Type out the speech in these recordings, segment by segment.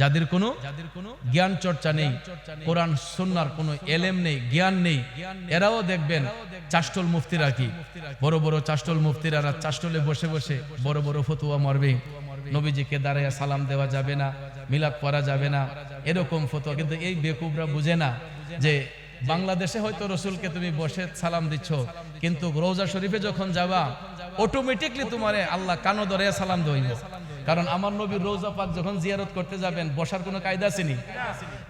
যাদের কোনো যাদের কোনো জ্ঞান চর্চা নেই কোরআন সুন্নার কোনো এলেম নেই জ্ঞান নেই এরাও দেখবেন চাষ্টল মুফতিরা কি? বড় বড় চাষ্টল মুফতিরা চাষ্টলে বসে বসে বড় বড় ফতুয়া মারবে। নবীজিকে দাঁড়াইয়া সালাম দেওয়া যাবে না মিলাদ পড়া যাবে না এরকম ফতুয়া। কিন্তু এই বেকুবরা বুঝে না যে বাংলাদেশে হয়তো রসুলকে তুমি বসে সালাম দিচ্ছ কিন্তু রোজা শরীফে যখন যাবা অটোমেটিকলি তোমারে আল্লাহ কানো ধরে সালাম দইব। কারণ আমার নবীর রোজা পাক যখন জিয়ারত করতে যাবেন, বসার কোনো কায়দা আসেনি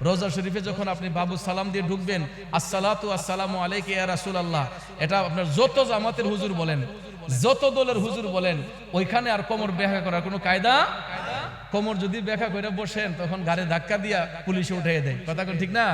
রোজা শরীফে যখন আপনি বাবু সালাম দিয়ে ঢুকবেন, আসসালাতু আসসালামু আলাইকে ইয়া রাসূলুল্লাহ, এটা আপনার যত জামাতের হুজুর বলেন, যত দলের হুজুর বলেন, ওইখানে আর কোমর ব্যাখ্যা করার কোনো কায়দা কোমর যদি ব্যাখ্যা করে বসেন, তখন গাড়ি ধাক্কা দিয়া পুলিশে উঠিয়ে দেয়। কথা ঠিক না?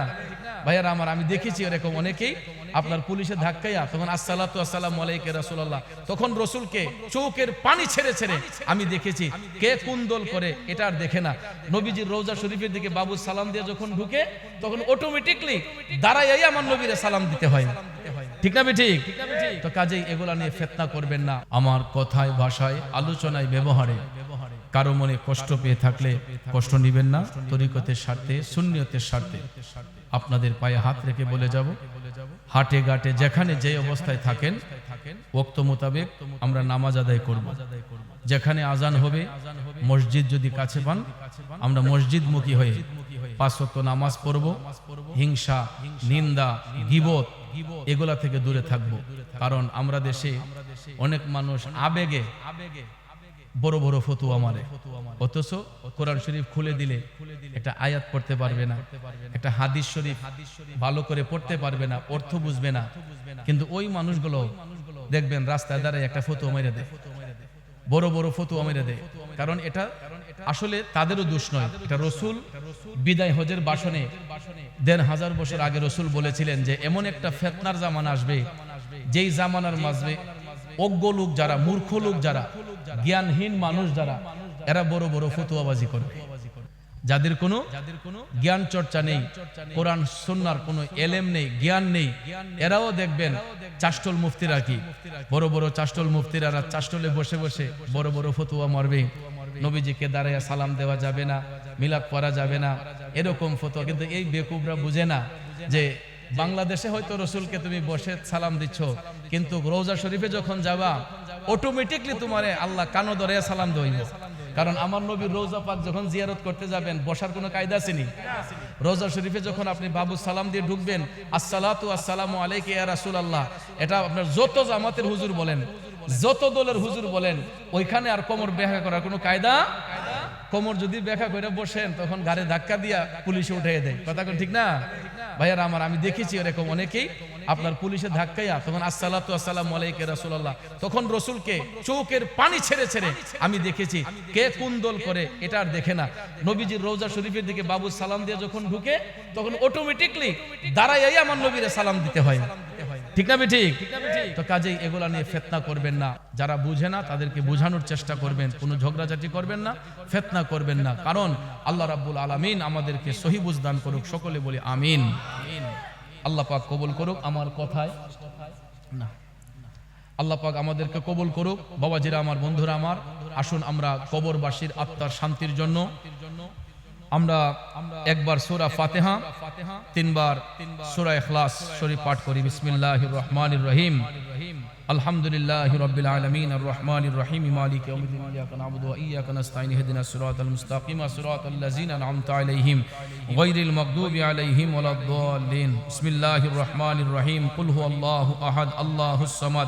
ভাইয়ারা আমার, আমি দেখেছি এরকম অনেকেই আপনার পুলিশে ধাক্কাইয়া, তখন আসসালাতু আসসালামু আলাইকে রাসূলুল্লাহ, তখন রসুলকে চৌকের পানি ছেড়ে ছেড়ে আমি দেখেছি। কে কোন দল করে এটা আর দেখে না। নবীজির রোজা শরীফের দিকে বাবু সালাম দিয়ে যখন ঢুকে, তখন অটোমেটিকলি দাঁড়াইয়াই আমার নবীরে সালাম দিতে হয়। ঠিক না ঠিক তো কাজেই এগুলা নিয়ে ফেতনা করবেন না। আমার কথায়, ভাষায়, আলোচনায়, ব্যবহারে কারও মনে কষ্ট পেয়ে থাকলে কষ্ট নিবেন না, তরিকতের স্বার্থে শূন্যতের স্বার্থে। আপনাদের পায়ে হাত রেখে বলে যাব, হাটে ঘাটে যেখানে যে অবস্থায় থাকেন, ওক্ত মোতাবেক আমরা নামাজ আদায় করব। যেখানে আজান হবে, মসজিদ যদি কাছে পান, আমরা মসজিদ মুখী হয়ে পাঁচ ওয়াক্ত নামাজ পড়ব। হিংসা, নিন্দা, গিবত এগুলা থেকে দূরে থাকব। কারণ আমরা দেশে অনেক মানুষ আবেগে আবেগে বড় বড় ফতুয়া মারে অথচ কোরআন শরীফ খুলে দিলে একটা আয়াত পড়তে পারবে না, একটা হাদিস শরীফ ভালো করে পড়তে পারবে না, অর্থ বুঝবে না। কিন্তু ওই মানুষগুলো দেখবেন রাস্তায় দাঁড়ায় একটা ফতুয়া মেরে দেয়। বড় বড় ফতুয়া মেরে দেয়। কারণ এটা আসলে তাদেরও দোষ নয়। এটা রসুল বিদায় হজের বাসনে দেড় হাজার বছর আগে রসুল বলেছিলেন যে, এমন একটা ফেতনার জামানা আসবে, যেই জামানার মাঝবে অজ্ঞ লোক যারা, মূর্খ লোক যারা, জ্ঞানহীন মানুষ যারা, এরা বড় বড় ফতুয়াবাজি করবে যাদের কোনো জ্ঞান চর্চা নেই, কোরআন, সুন্নার কোনো এলেম নেই, জ্ঞান নেই, এরাও দেখবেন চাষ্টল মুফতিরা কি? বড় বড় চাষ্টল মুফতিরা চাষ্টলে বসে বসে বড় বড় ফতুয়া মারবে। নবীজিকে দাঁড়াইয়া সালাম দেওয়া যাবে না, মিলাদ পড়া যাবে না, এরকম ফতুয়া। কিন্তু এই বেকুবরা বুঝে না যে বাংলাদেশে হয়তো রসুলকে তুমি বসে সালাম দিচ্ছ, কিন্তু রোজা শরীফে যখন যাবা অটোমেটিকলি তোমারে আল্লাহ কানো ধরে সালাম দইব কারণ আমার নবীর রোজা পাক যখন জিয়ারত করতে যাবেন, বসার কোনো কায়দা আসেনি রোজা শরীফে যখন আপনি বাবু সালাম দিয়ে ঢুকবেন, আসসালাতু আসসালামু আলাইকে ইয়া রাসূলুল্লাহ, এটা আপনার যত জামাতের হুজুর বলেন, যত দলের হুজুর বলেন, ওইখানে আর কোমর ব্যাখ্যা করার কোনো কায়দা কোমর যদি ব্যাখ্যা করে বসেন, তখন গাড়ি ধাক্কা দিয়া পুলিশে উঠিয়ে দেয়। কথা ঠিক না? ভাইয়ারা আমার, আমি দেখেছি এরকম অনেকেই আপনার পুলিশে ধাক্কাইয়া তখন আসসালাতু আসসালামু আলাইকে রাসূলুল্লাহ, তখন রসুলকে চৌকের পানি ছেড়ে ছেড়ে আমি দেখেছি। কে কোন দল করে এটা আর দেখে না। নবীজির রোজা শরীফের দিকে বাবু সালাম দিয়ে যখন ঢুকে, তখন অটোমেটিকলি দাঁড়াইয়াই আমার নবীরে সালাম দিতে হয়। ঠিক না ঠিক তো কাজেই এগুলা নিয়ে ফেতনা করবেন না। যারা বুঝে না, তাদেরকে বোঝানোর চেষ্টা করবেন। কোনো ঝগড়াঝাটি করবেন না, ফেতনা করবেন না। কারণ আল্লাহ রাব্বুল আলামিন আমাদেরকে সহি বুঝদান করুক। সকলে বলি আমিন। আল্লাহ পাক কবুল করুক আমার কথায়। না। আল্লাহ পাক আমাদেরকে কবুল করুক। বাবাজিরা, আমার বন্ধুরা, আমার। আসুন আমরা কবরবাসীর আত্মার শান্তির জন্য আমরা একবার সূরা ফাতিহা তিনবার সূরা ইখলাস শরীফ পাঠ করি বিসমিল্লাহির রহমানির রহিম আলহামদুলিল্লাহি রাব্বিল আলামিন আর রহমানির রহিম মালিক ইয়াউমিদ্দিন ইয়াকা না'বুদু ওয়া ইয়াকা নাস্তাইন ইহদিনাস সিরাতাল মুস্তাকিম সিরাতাল লাযিনা আন'আমতা আলাইহিম গায়রিল মাগদুবি আলাইহিম ওয়ালাদ-দাল্লিন বিসমিল্লাহির রহমানির রহিম কুল হুয়াল্লাহু আহাদ আল্লাহুস সামাদ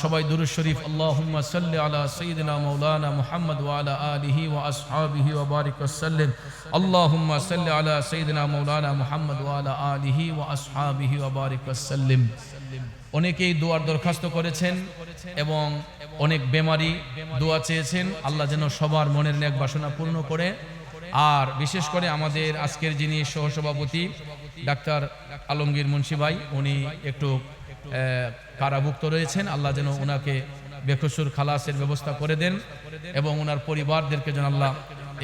সবাই দুরুদ শরীফ, আল্লাহুম্মা সাল্লি আলা সাইয়্যিদিনা মাওলানা মুহাম্মদ ওয়া আলা আলিহি ওয়া আসহাবিহি ওয়া বারিক ওয়াসাল্লিম আল্লাহুম্মা সাল্লি আলা সাইয়্যিদিনা মাওলানা মুহাম্মদ ওয়া আলা আলিহি ওয়া আসহাবিহি ওয়া বারিক ওয়াসাল্লিম অনেকেই দোয়ার দরখাস্ত করেছেন এবং অনেক বেমারি দোয়া চেয়েছেন। আল্লাহ যেন সবার মনের নেক বাসনা পূর্ণ করে। আর বিশেষ করে আমাদের আজকের যিনি সহসভাপতি, ডাক্তার আলমগীর মুন্সি ভাই, উনি একটু কারাভুক্ত রয়েছেন। আল্লাহ যেন ওনাকে বেকসুর খালাসের ব্যবস্থা করে দেন এবং ওনার পরিবারদেরকে যেন আল্লাহ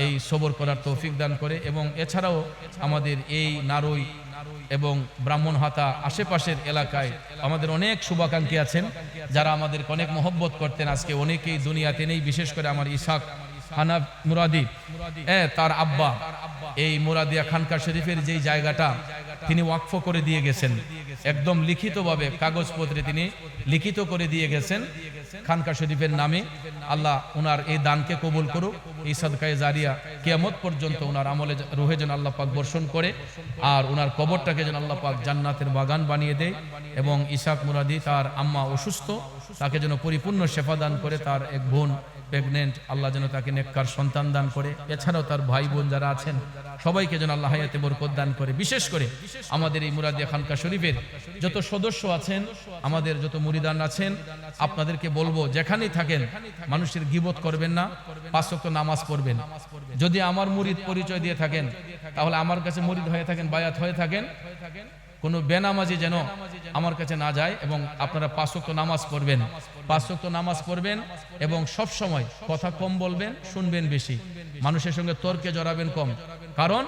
এই সবর করার তৌফিক দান করে এবং এছাড়াও আমাদের এই নারুই এবং ব্রাহ্মণহাতা আশেপাশের এলাকায় আমাদের অনেক শুভাকাঙ্ক্ষী আছেন, যারা আমাদেরকে অনেক মহব্বত করতেন। আজকে অনেকেই দুনিয়াতে নেই, বিশেষ করে আমার ইসাক হানাফ মুরাদি। হ্যাঁ তার আব্বা, এই মুরাদিয়া খানকা শরীফের যেই জায়গাটা তিনি ওয়াকফ করে দিয়ে গেছেন। একদম লিখিতভাবে, কাগজপত্রে তিনি লিখিত করে দিয়ে গেছেন। খানকা শরীফের নামে আল্লাহ ওনার এই দানকে কবুল করুক। এই সদকায়ে জারিয়া কিয়ামত পর্যন্ত ওনার আমলে রুহে যেন আল্লাহ পাক বর্ষণ করে আর ওনার কবরটাকে যেন আল্লাহ পাক জান্নাতের বাগান বানিয়ে দেয় এবং ইসাক মুরাদি তার আম্মা অসুস্থ, তাকে যেন পরিপূর্ণ সেবা দান করে। তার এক বোন প্রেগনেন্ট আল্লাহ যেন তাকে নেককার সন্তান দান করে। এছাড়াও তার ভাই বোন যারা আছেন সবাইকে যেন আল্লাহ হায়াতে বরকত দান করে। বিশেষ করে আমাদের এই মুরাদিয়া খানকা শরীফের যত সদস্য আছেন, আমাদের যত মুরিদান আছেন, আপনাদেরকে বলব, যেখানেই থাকেন, মানুষের গিবত করবেন না, পাঁচ ওয়াক্ত নামাজ পড়বেন। যদি আমার মুরিদ পরিচয় দিয়ে থাকেন, তাহলে আমার কাছে মুরিদ হয়ে থাকেন, বায়াত হয়ে থাকেন। কোনো বেনামাজি যেন আমার কাছে না যায় এবং আপনারা পাঁচক্ত নামাজ পড়বেন। পাঁচক্ত নামাজ পড়বেন এবং সব সময় কথা কম বলবেন, শুনবেন বেশি। মানুষের সঙ্গে তর্কে জড়াবেন কম। কারণ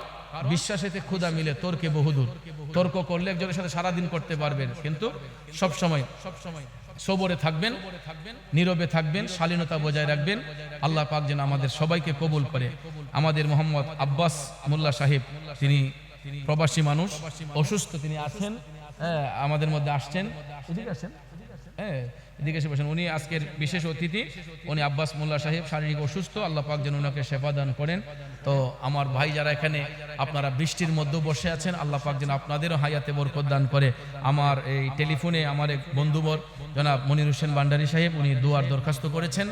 বিশ্বাসেতে ক্ষুধা মিলে তর্কে বহুদূর। তর্ক করলে একজনের সাথে সারাদিন করতে পারবেন, কিন্তু সব সময় সব সময় সবরে থাকবেন, নীরবে থাকবেন, শালীনতা বজায় রাখবেন। আল্লাহ পাক যেন আমাদের সবাইকে কবুল করে। আমাদের মোহাম্মদ আব্বাস মোল্লা সাহেব, তিনি প্রবাসী মানুষ অসুস্থ তিনি আছেন হ্যাঁ, আমাদের মধ্যে আসছেন। এদিকে আসেন? হ্যাঁ এদিকে এসে বসেন। উনি আজকের বিশেষ অতিথি উনি আব্বাস মোল্লা সাহেব শারীরিক অসুস্থ আল্লাহ পাক যেন ওনাকে সেবা দান করেন। তো আমার ভাই যারা এখানে আপনারা বৃষ্টির মধ্যে বসে আছেন আল্লাহ পাক যেন আপনাদেরও হায়াতে বরকত দান করে। আমার এই টেলিফোনে আমার এক বন্ধুবর জনাব মনির হোসেন ভান্ডারী সাহেব উনি দুয়ার দরখাস্ত করেছেন।